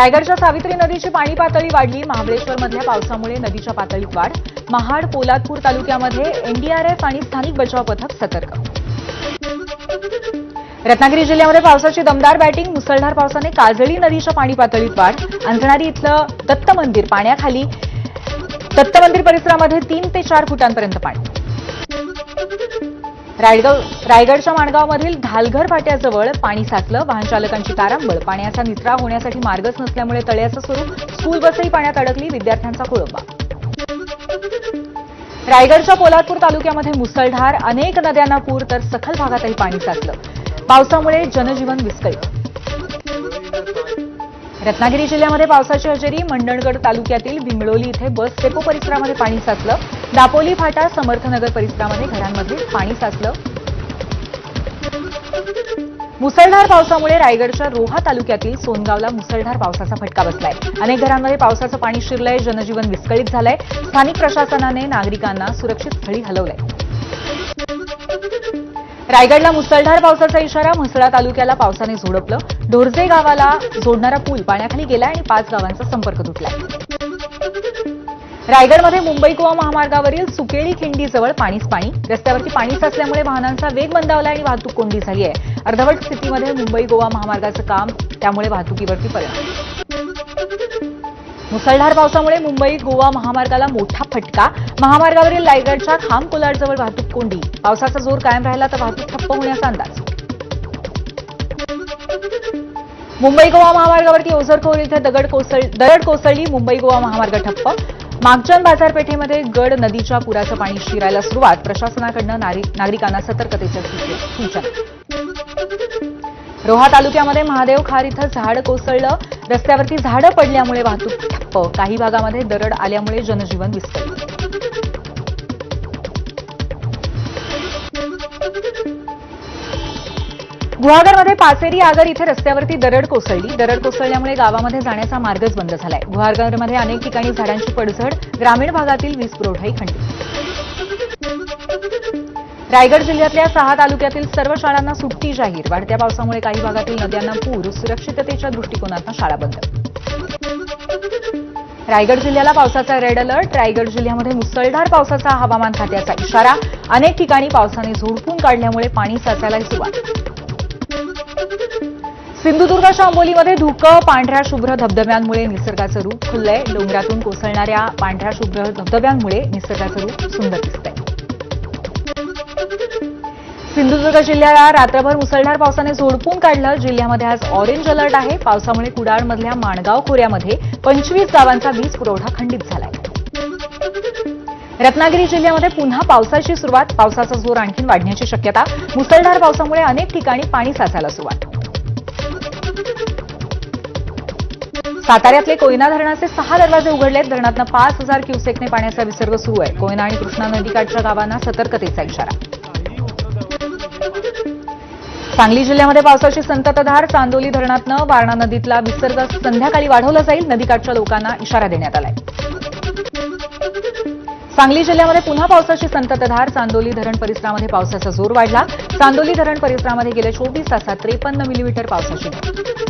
रायगडच्या सावित्री नदीची पाणी पातळी वाढली. महाबळेश्वरमधल्या पावसामुळे नदीच्या पातळीत वाढ. महाड पोलादपूर तालुक्यामध्ये एनडीआरएफ आणि स्थानिक बचाव पथक सतर्क. रत्नागिरी जिल्ह्यामध्ये पावसाची दमदार बॅटिंग. मुसळधार पावसाने काजळी नदीच्या पाणी पातळीत वाढ. अंजणारी इथलं दत्त मंदिर पाण्याखाली. दत्त मंदिर परिसरामध्ये तीन ते चार फुटांपर्यंत पाणी. रायगाव रायगडच्या माणगावमधील धालघर फाट्याजवळ पाणी साचलं वाहनचालकांची तारांबळ पाण्याचा निचरा होण्यासाठी मार्गच नसल्यामुळे तळ्याचं स्वरूप स्कूल बसही पाण्यात अडकली विद्यार्थ्यांचा खोळंबा रायगडच्या पोलादपूर तालुक्यामध्ये मुसळधार अनेक नद्यांना पूर तर सखल भागातही पाणी साचलं. पावसामुळे जनजीवन विस्कळीत. रत्नागिरी जिल्ह्यामध्ये पावसाची हजेरी मंडणगड तालुक्यातील भिंगळोली इथे बस डेपो परिसरामध्ये पाणी साचलं. दापोली फाटा समर्थनगर परिसरामध्ये घरांमध्ये पाणी साचलं. मुसळधार पावसामुळे रायगडच्या रोहा तालुक्यातील सोनगावला मुसळधार पावसाचा फटका बसलाय. अनेक घरांमध्ये पावसाचं पाणी शिरलंय जनजीवन विस्कळीत झालंय. स्थानिक प्रशासनाने नागरिकांना सुरक्षित स्थळी हलवलंय. रायगडला मुसळधार पावसाचा इशारा म्हसळा तालुक्याला पावसाने झोडपलं. ढोरजे गावाला जोडणारा पूल पाण्याखाली गेला आणि पाच गावांचा संपर्क तुटलाय. रायगडमध्ये मुंबई गोवा महामार्गावरील सुकेळी खिंडीजवळ पाणीच पाणी. रस्त्यावरती पाणी साचल्यामुळे वाहनांचा वेग मंदावला आणि वाहतूक कोंडी झाली आहे. अर्धवट स्थितीमध्ये मुंबई गोवा महामार्गाचं काम त्यामुळे वाहतुकीवरती परिणाम. मुसळधार पावसामुळे मुंबई गोवा महामार्गाला मोठा फटका. महामार्गावरील रायगडच्या खांब कोलाडजवळ वाहतूक कोंडी. पावसाचा जोर कायम राहिला तर वाहतूक ठप्प होण्याचा अंदाज. मुंबई गोवा महामार्गावरती ओझरखोर इथे दगड कोसळ दरड कोसळली मुंबई गोवा महामार्ग ठप्प. मागजन बाजारपेठेमध्ये गड नदीच्या पुराचं पाणी शिरायला सुरुवात. प्रशासनाकडनं नागरिकांना सतर्कतेच्या सूचना. रोहा तालुक्यामध्ये महादेव खार इथं झाड कोसळलं. रस्त्यावरती झाडं पडल्यामुळे वाहतूक ठप्प. काही भागामध्ये दरड आल्यामुळे जनजीवन विस्कळीत. गुहागरमध्ये पाचेरी आगर इथे रस्त्यावरती दरड कोसळली. दरड कोसळल्यामुळे गावामध्ये जाण्याचा मार्गच बंद झालाय. गुहागरमध्ये अनेक ठिकाणी झाडांची पडझड ग्रामीण भागातील वीज पुरवठाही खंडित. रायगड जिल्ह्यातल्या सहा तालुक्यातील सर्व शाळांना सुट्टी जाहीर. वाढत्या पावसामुळे काही भागातील नद्यांना पूर सुरक्षिततेच्या दृष्टिकोनातून शाळा बंद. रायगड जिल्ह्याला पावसाचा रेड अलर्ट रायगड जिल्ह्यामध्ये मुसळधार पावसाचा हवामान खात्याचा इशारा. अनेक ठिकाणी पावसाने झोडपून काढल्यामुळे पाणी साचायलाही सुरुवात. सिंधुदुर्गाच्या आंबोलीमध्ये धुकं पांढऱ्या शुभ्र धबधब्यांमुळे निसर्गाचं रूप खुललंय. डोंगरातून कोसळणाऱ्या पांढऱ्या शुभ्र धबधब्यांमुळे निसर्गाचं रूप सुंदर दिसतंय. सिंधुदुर्ग जिल्ह्याला रात्रभर मुसळधार पावसाने झोडपून काढलं. जिल्ह्यामध्ये आज ऑरेंज अलर्ट आहे. पावसामुळे कुडाळमधल्या माणगाव खोऱ्यामध्ये पंचवीस गावांचा वीज पुरवठा खंडित झालाय. रत्नागिरी जिल्ह्यामध्ये पुन्हा पावसाची सुरुवात. पावसाचा जोर आणखी वाढण्याची शक्यता. मुसळधार पावसामुळे अनेक ठिकाणी पाणी साचायला सुरुवात. साताऱ्यातले कोयना धरणाचे सहा दरवाजे उघडलेत. धरणातनं पाच हजार क्युसेकने पाण्याचा विसर्ग सुरू आहे. कोयना आणि कृष्णा नदीकाठच्या गावांना सतर्कतेचा इशारा. सांगली जिल्ह्यामध्ये पावसाची संततधार. चांदोली धरणातनं वारणा नदीतला विसर्ग संध्याकाळी वाढवला जाईल. नदीकाठच्या लोकांना इशारा देण्यात आलाय. सांगली जिल्ह्यामध्ये पुन्हा पावसाची संततधार. चांदोली धरण परिसरामध्ये पावसाचा जोर वाढला. चांदोली धरण परिसरामध्ये गेल्या चोवीस तासात त्रेपन्न मिलीमीटर पावसाची नोंद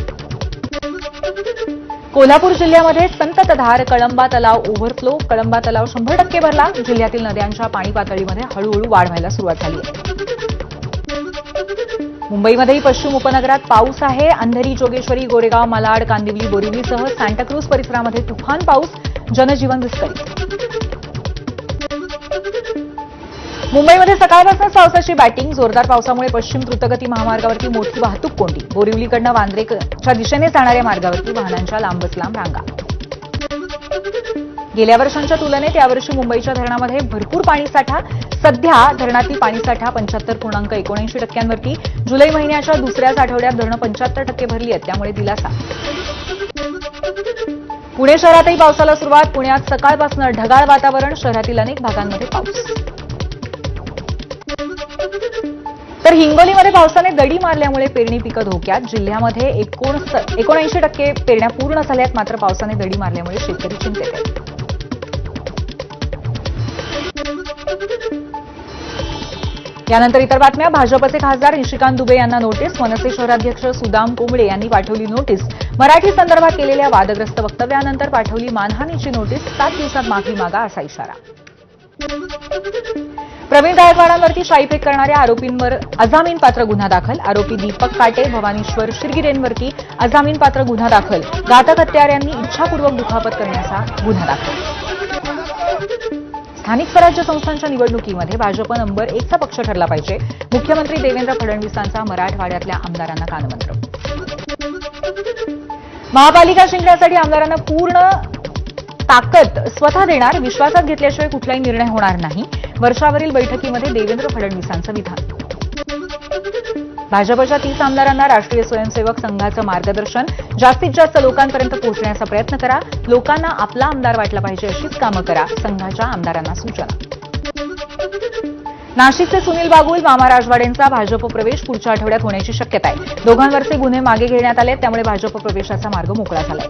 कोल्हापूर जिल्ह्यामध्ये संततधार कळंबा तलाव ओव्हरफ्लो कळंबा तलाव शंभर टक्के भरला. जिल्ह्यातील नद्यांच्या पाणी पातळीमध्ये हळूहळू वाढ व्हायला सुरुवात झाली आहे. मुंबईमध्येही पश्चिम उपनगरात पाऊस आहे. अंधेरी जोगेश्वरी गोरेगाव मालाड कांदिवली बोरिवलीसह सँटाक्रूज परिसरामध्ये तुफान पाऊस. जनजीवन विस्कळीत. मुंबईमध्ये सकाळपासून पावसाची बॅटिंग जोरदार पावसामुळे पश्चिम द्रुतगती महामार्गावरती मोठी वाहतूक कोंडी. बोरिवलीकडनं वांद्रेच्या दिशेने जाणाऱ्या मार्गावरती वाहनांच्या लांबच लांब रांगा. गेल्या वर्षांच्या तुलनेत यावर्षी मुंबईच्या धरणामध्ये भरपूर पाणीसाठा सध्या धरणातील पाणीसाठा पंच्याहत्तर पूर्णांक एकोणऐंशी टक्क्यांवरती. जुलै महिन्याच्या दुसऱ्याच आठवड्यात धरणं पंच्याहत्तर टक्के भरली आहेत त्यामुळे दिलासा. पुणे शहरातही पावसाला सुरुवात पुण्यात सकाळपासून ढगाळ वातावरण शहरातील अनेक भागांमध्ये पाऊस. तर हिंगोलीमध्ये पावसाने दडी मारल्यामुळे पेरणी पिकं धोक्यात. जिल्ह्यामध्ये एकोणऐंशी टक्के पेरण्या पूर्ण झाल्यात मात्र पावसाने दडी मारल्यामुळे शेतकरी चिंतेत आहेत. यानंतर इतर बातम्या. भाजपचे खासदार निशिकांत दुबे यांना नोटीस मनसे शहराध्यक्ष सुदाम कोंबडे यांनी पाठवली नोटीस मराठी संदर्भात केलेल्या वादग्रस्त वक्तव्यानंतर पाठवली मानहानीची नोटीस सात दिवसात माफी मागा असा इशारा. प्रवीण गायकवाडांवरती शाईफेक करणाऱ्या आरोपींवर अजामीनपात्र गुन्हा दाखल. आरोपी दीपक काटे भवानेश्वर शिरगिरेंवरती अजामीनपात्र गुन्हा दाखल. घातक हत्याऱ्यांनी इच्छापूर्वक दुखापत करण्याचा गुन्हा दाखल. स्थानिक स्वराज्य संस्थांच्या निवडणुकीमध्ये भाजप नंबर एकचा पक्ष ठरला पाहिजे. मुख्यमंत्री देवेंद्र फडणवीसांचा मराठवाड्यातल्या आमदारांना कानमंत्र. महापालिका जिंकण्यासाठी आमदारांना पूर्ण ताकद स्वतः देणार विश्वासात घेतल्याशिवाय कुठलाही निर्णय होणार नाही. वर्षावरील बैठकीमध्ये देवेंद्र फडणवीसांचं विधान. भाजपच्या तीस आमदारांना राष्ट्रीय स्वयंसेवक संघाचं मार्गदर्शन. जास्तीत जास्त लोकांपर्यंत पोहोचण्याचा प्रयत्न करा. लोकांना आपला आमदार वाटला पाहिजे अशीच कामं करा संघाच्या आमदारांना सूचना. नाशिकचे सुनील बागुल मामा राजवाडेंचा भाजप प्रवेश पुढच्या आठवड्यात होण्याची शक्यता आहे. दोघांवरचे गुन्हे मागे घेण्यात आले त्यामुळे भाजप प्रवेशाचा मार्ग मोकळा झाला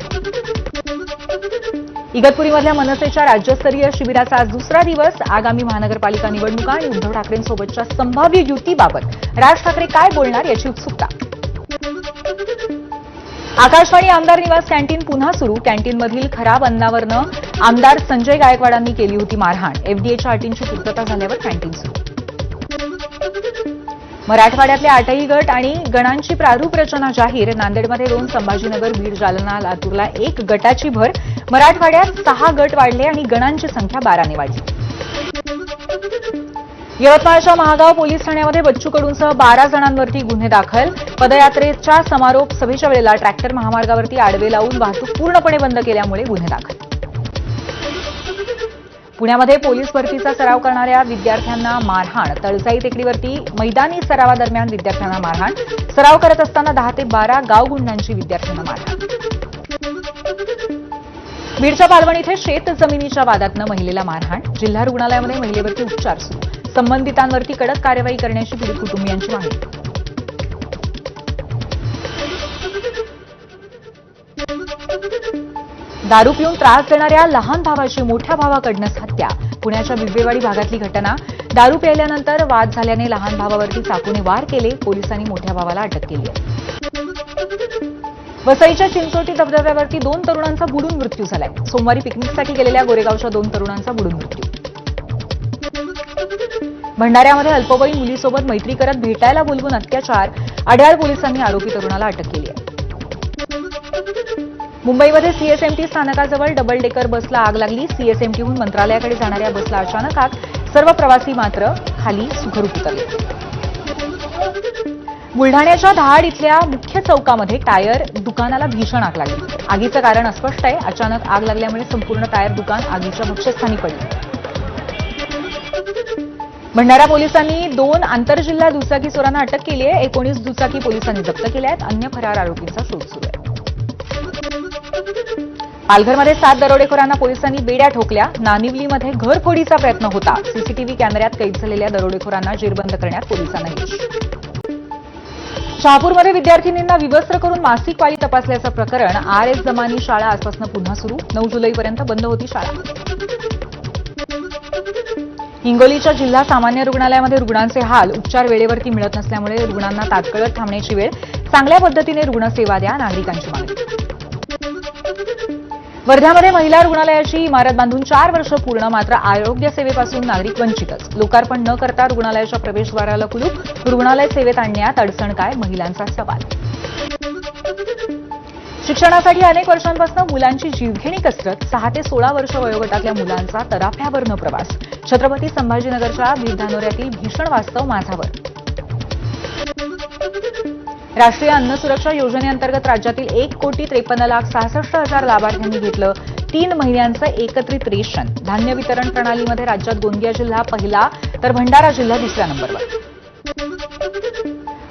इगतपुरीमधल्या मनसेच्या राज्यस्तरीय शिबिराचा आज दुसरा दिवस. आगामी महानगरपालिका निवडणुका आणि उद्धव ठाकरेंसोबतच्या संभाव्य युतीबाबत. राज ठाकरे काय बोलणार याची उत्सुकता? आकाशवाणी आमदार निवास कॅन्टीन पुन्हा सुरू. कॅन्टीनमधील खराब अन्नावरनं आमदार संजय गायकवाडांनी केली होती मारहाण. एफडीएच्या अटींची पूर्तता झाल्यावर कॅन्टीन सुरू. मराठवाड्यातले आठही गट आणि गणांची प्रारूप रचना जाहीर. नांदेडमध्ये दोन संभाजीनगर बीड जालना लातूरला एक गटाची भर. मराठवाड्यात सहा गट वाढले आणि गणांची संख्या बाराने वाढली. यवतमाळच्या महागाव पोलीस ठाण्यामध्ये बच्चू कडूंसह बारा जणांवरती गुन्हे दाखल. पदयात्रेच्या समारोप सभेच्या वेळेला ट्रॅक्टर महामार्गावरती आडवे लावून वाहतूक पूर्णपणे बंद केल्यामुळे गुन्हे दाखल. पुण्यामध्ये पोलीस भरतीचा सराव करणाऱ्या विद्यार्थ्यांना मारहाण. तळजाई टेकडीवरती मैदानी सरावादरम्यान विद्यार्थ्यांना मारहाण. सराव करत असताना दहा ते बारा गावगुंडांची विद्यार्थ्यांना मारहाण. बीडच्या पालवण इथे शेत जमिनीच्या वादातनं महिलेला मारहाण. जिल्हा रुग्णालयामध्ये महिलेवरती उपचार सुरू. संबंधितांवरती कडक कार्यवाही करण्याची पीडित कुटुंबियांची मागणी. दारू पिऊन त्रास देणाऱ्या लहान भावाची मोठ्या भावाकडनंच हत्या. पुण्याच्या बिबवेवाडी भागातली घटना. दारू प्यायल्यानंतर वाद झाल्याने लहान भावावरती चाकूने वार केले. पोलिसांनी मोठ्या भावाला अटक केली आहे. वसईच्या चिंचोटी धबधब्यावरती दोन तरुणांचा बुडून मृत्यू झालाय. सोमवारी पिकनिकसाठी गेलेल्या गोरेगावच्या दोन तरुणांचा बुडून मृत्यू. भंडाऱ्यामध्ये अल्पवयीन मुलीसोबत मैत्री करत भेटायला बोलवून अत्याचार. अड्याळ पोलिसांनी आरोपी तरुणाला अटक केली आहे. मुंबईमध्ये सीएसएमटी स्थानकाजवळ डबल डेकर बसला आग लागली. सीएसएमटीहून मंत्रालयाकडे जाणाऱ्या बसला अचानक आग सर्व प्रवासी मात्र खाली सुखरूप उतरले. बुलढाण्याच्या धाड इथल्या मुख्य चौकामध्ये टायर दुकानाला भीषण आग लागली. आगीचं कारण अस्पष्ट आहे. अचानक आग लागल्यामुळे संपूर्ण टायर दुकान आगीच्या मुख्यस्थानी पडले. भंडारा पोलिसांनी दोन आंतरजिल्हा दुचाकी चोरांना अटक केली आहे. एकोणीस दुचाकी पोलिसांनी जप्त केल्या आहेत. अन्य फरार आरोपींचा शोध सुरू आहे. पालघरमध्ये सात दरोडेखोरांना पोलिसांनी बेड्या ठोकल्या. नानिवलीमध्ये घरफोडीचा प्रयत्न होता. सीसीटीव्ही कॅमेऱ्यात कैद झालेल्या दरोडेखोरांना जेरबंद करण्यात पोलिसांना यश शहापूरमध्ये विद्यार्थिनींना विवस्त्र करून मासिक पाळी तपासल्याचं प्रकरण आर एस जमानी शाळा आजपासून पुन्हा सुरू. नऊ जुलैपर्यंत बंद होती शाळा. हिंगोलीच्या जिल्हा सामान्य रुग्णालयामध्ये रुग्णांचे हाल उपचार वेळेवरती मिळत नसल्यामुळे रुग्णांना तात्काळ थांबण्याची वेळ. चांगल्या पद्धतीने रुग्णसेवा द्या नागरिकांची मागणी. वर्ध्यामध्ये महिला रुग्णालयाची इमारत बांधून चार वर्ष पूर्ण मात्र आरोग्य सेवेपासून नागरिक वंचितच. लोकार्पण न करता रुग्णालयाच्या प्रवेशद्वाराला कुलूप रुग्णालय सेवेत आणण्यात अडचण काय? महिलांचा सवाल. शिक्षणासाठी अनेक वर्षांपासून मुलांची जीवघेणी कसरत सहा ते सोळा वर्ष वयोगटातल्या मुलांचा तराफ्यावरनं प्रवास. छत्रपती संभाजीनगरच्या धानोऱ्यातील भीषण वास्तव माझावर. राष्ट्रीय अन्न सुरक्षा योजनेअंतर्गत राज्यातील एक कोटी त्रेपन्न लाख सहासष्ट हजार लाभार्थ्यांनी घेतलं तीन महिन्यांचं एकत्रित रेशन. धान्य वितरण प्रणालीमध्ये राज्यात गोंदिया जिल्हा पहिला तर भंडारा जिल्हा दुसऱ्या नंबरवर.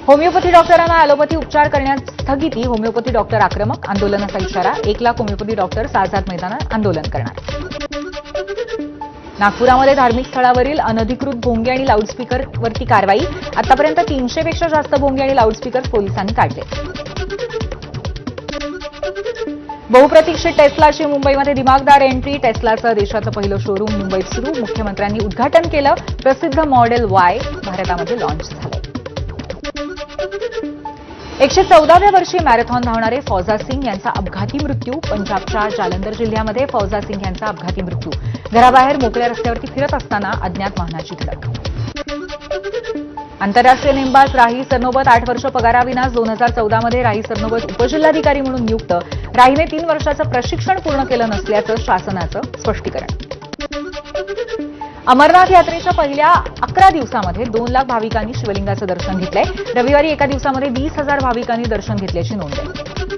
होमिओपॅथी डॉक्टरांना ॲलोपॅथी उपचार करण्यास स्थगिती. होमिओपॅथी डॉक्टर आक्रमक आंदोलनाचा इशारा. एक लाख होमिओपॅथी डॉक्टर आझाद मैदानात आंदोलन करणार. नागपुरामध्ये धार्मिक स्थळावरील अनधिकृत भोंगे आणि लाऊडस्पीकरवरती कारवाई. आतापर्यंत तीनशेपेक्षा जास्त भोंगे आणि लाऊडस्पीकर पोलिसांनी काढले. बहुप्रतीक्षित टेस्लाची मुंबईमध्ये दिमागदार एंट्री. टेस्लाचं देशाचं पहिलं शोरूम मुंबईत सुरू. मुख्यमंत्र्यांनी उद्घाटन केलं. प्रसिद्ध मॉडेल वाय भारतामध्ये लॉन्च झालं. एकशे चौदाव्या वर्षी मॅरेथॉन धावणारे फौजा सिंग यांचा अपघाती मृत्यू. पंजाबच्या जालंधर जिल्ह्यामध्ये फौजा सिंग यांचा अपघाती मृत्यू. घराबाहेर मोकळ्या रस्त्यावरती फिरत असताना अज्ञात वाहनाची धडक. आंतरराष्ट्रीय नेमबाज राही सरनोबत आठ वर्ष पगाराविना दोन हजार चौदामध्ये राही सरनोबत उपजिल्हाधिकारी म्हणून नियुक्त. राहीने तीन वर्षाचं प्रशिक्षण पूर्ण केलं नसल्याचं शासनाचं स्पष्टीकरण. अमरनाथ यात्रेच्या पहिल्या अकरा दिवसामध्ये दोन लाख भाविकांनी शिवलिंगाचं दर्शन घेतलंय. रविवारी एका दिवसामध्ये वीस हजार भाविकांनी दर्शन घेतल्याची नोंद आहे.